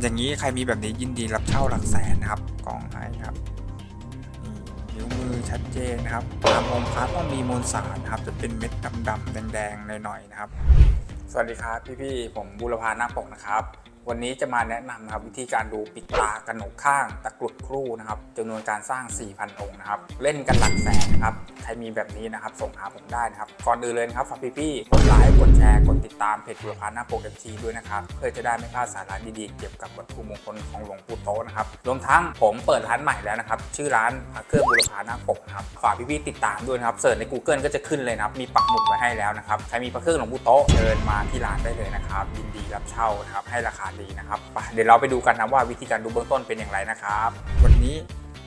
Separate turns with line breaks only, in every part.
อย่างนี้ใครมีแบบนี้ยินดีรับเช่าหลักแสนนะครับกองให้ครับนิ้วมือชัดเจนนะครับตามองค์พระต้องมีมวลสารนะครับ จะเป็นเม็ดดำๆแดงๆหน่อยๆนะครับ สวัสดีครับพี่ๆผมบุรพานาคปกนะครับ วันนี้จะมาแนะนำนะครับวิธีการดูปิดตากระหนกข้างตะกรุดครู่นะครับจำนวนการสร้าง 4,000 องค์นะครับ เล่นกันหลักแสนนะครับ ใครมีแบบนี้นะครับ ส่งหาผมได้นะครับ ก่อนอื่นเลยครับฝากพี่ๆกดไลค์กดแชร์กดติดตามเพจบุรพานาคปกเอฟทีด้วยนะครับ เพื่อจะได้ไม่พลาดสาระดีๆ เกี่ยวกับวัตถุมงคลของหลวงปู่โตนะครับรวมทั้งผมเปิดร้านใหม่แล้วนะครับ ชื่อร้านพระเครื่องบุรพานาคปกนะครับฝากพี่ๆติดตามด้วยนะครับเสิร์ชใน Google ก็จะขึ้นเลยนะครับมีปักหมุดไว้ให้แล้วนะครับใครมีพระเครื่องหลวงปู่โตเชิญมาที่ร้านได้เลยนะครับยิน รับเช่านะครับให้ราคาดีนะครับเดี๋ยวเราไปดูกันนะว่าวิธีการดูเบื้องต้นเป็นอย่างไรนะครับ วันนี้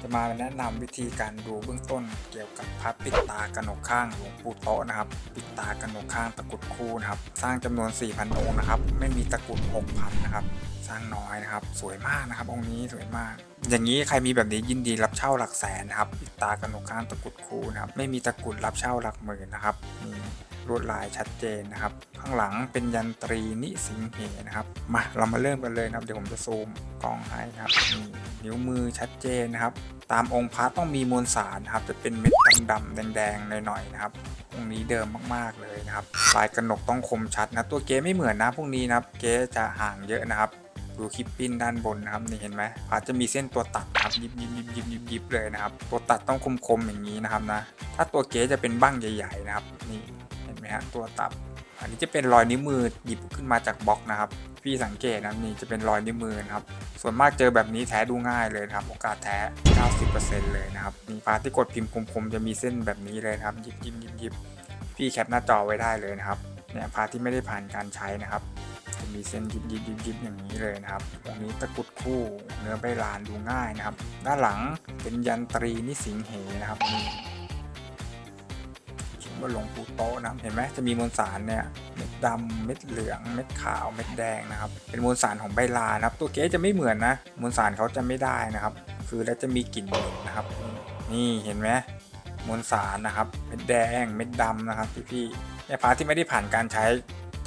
จะมาแนะนำวิธีการดูเบื้องต้น เกี่ยวกับพระปิดตากระหนกข้างหลวงปู่โตะนะครับ ปิดตากระหนกข้างตะกุดคู่นะครับ สร้างจำนวน 4,000 องค์นะครับ ไม่มีตะกุด 6,000 นะครับ ร้างน้อยนะครับ สวยมากนะครับ องค์นี้สวยมาก อย่างนี้ใครมีแบบนี้ยินดีรับเช่าหลักแสนนะครับปิดตากระหนกข้างตะกุดคู่นะครับ ไม่มีตะกุดรับเช่าหลักหมื่นนะครับนี่ลวดลายชัดเจนนะครับ ข้างหลังเป็นยันตรีนิสิงเหนะครับ มาเรามาเริ่มกันเลยนะครับ เดี๋ยวผมจะซูมกล้องให้ครับนี่นิ้วมือชัดเจนนะครับ ตามองค์พระต้องมีมวลสารนะครับ จะเป็นเม็ดดำๆแดงๆหน่อยๆนะครับตรงนี้เดิมมากๆเลยนะครับ ลายกระหนกต้องคมชัดนะ ตัวเก๊ไม่เหมือนนะพวกนี้นะครับ เก๊จะห่างเยอะนะครับ ดูคลิปปิ้นด้านบนนะครับนี่เห็นไหมพาจจะมีเส้นตัวตัดนะครับยิบยิบยิบยิบยิบยิบเลยนะครับ ตัวตัดต้องคมคมๆอย่างนี้นะครับนะ ถ้าตัวเก๊จะเป็นบั้งใหญ่ๆนะครับนี่เห็นไหมฮะตัวตัดอันนี้จะเป็นรอยนิ้วมือหยิบขึ้นมาจากบล็อกนะครับ พี่สังเกตนะนี่จะเป็นรอยนิ้วมือนะครับ ส่วนมากเจอแบบนี้แท้ดูง่ายเลยครับ โอกาสแท้ 90%เลยนะครับมีพาที่กดพิมพ์คมๆจะมีเส้นแบบนี้เลยครับยิบยิบยิบยิบพี่แคปหน้าจอไว้ได้เลยนะครับเนี่ยพาที่ไม่ได้ผ่านการใช้นะครับ มีเส้นยิบยิบยิบยิบอย่างนี้เลยนะครับตรงนี้ตะกุดคู่เนื้อใบลานดูง่ายนะครับ ด้านหลังเป็นยันตรีนิสิงเหนะครับนี่เขียนว่าหลวงปู่โตนะเห็นไหมจะมีมวลสารเนี่ยเม็ดดำเม็ดเหลือง เม็ดขาวเม็ดแดงนะครับ เป็นมวลสารของใบลานนะครับ ตัวเก๊จะไม่เหมือนนะมวลสารเขาจะไม่ได้นะครับ คือแล้วจะมีกลิ่นเหม็นนะครับ นี่เห็นไหมมวลสารนะครับ เม็ดแดง เม็ดดำนะครับพี่ๆเนี่ยพาที่ไม่ได้ผ่านการใช้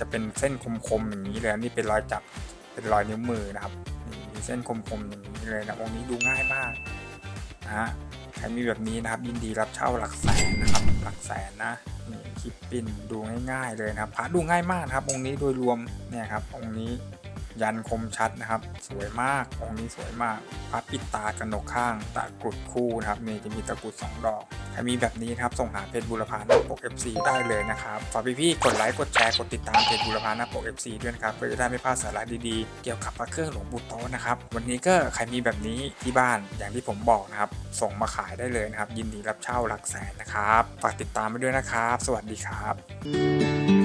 จะเป็นเส้นคมๆอย่างนี้เลยนี่เป็นรอยจับเป็นรอยนิ้วมือนะครับนี่มีเส้นคมๆอย่างนี้เลยนะองค์นี้ดูง่ายมากนะฮะใครมีแบบนี้นะครับยินดีรับเช่าหลักแสนนะครับหลักแสนนะนี่คลิปปิ้นดูง่ายๆเลยนะครับพระดูง่ายมากครับองค์นี้โดยรวมเนี่ยครับองค์นี้ ยันคมชัดนะครับ สวยมากองค์นี้สวยมากพระปิดตากระหนกข้างตะกรุดคู่นะครับนี่จะมีตะกรุดสองดอกถ้ามีแบบนี้ครับส่งหาเพจบุรพาน้าปก FC ได้เลยนะครับฝากพี่ๆกดไลค์กดแชร์กดติดตามเพจบุรพาน้าปก FC ด้วยนะครับเพื่อจะได้ไม่พลาดสาระดีๆ เกี่ยวกับพระเครื่องหลวงปู่โตนะครับวันนี้ก็ใครมีแบบนี้ที่บ้านอย่างที่ผมบอกนะครับส่งมาขายได้เลยนะครับยินดีรับเช่าหลักแสนนะครับฝากติดตามไปด้วยนะครับ สวัสดีครับ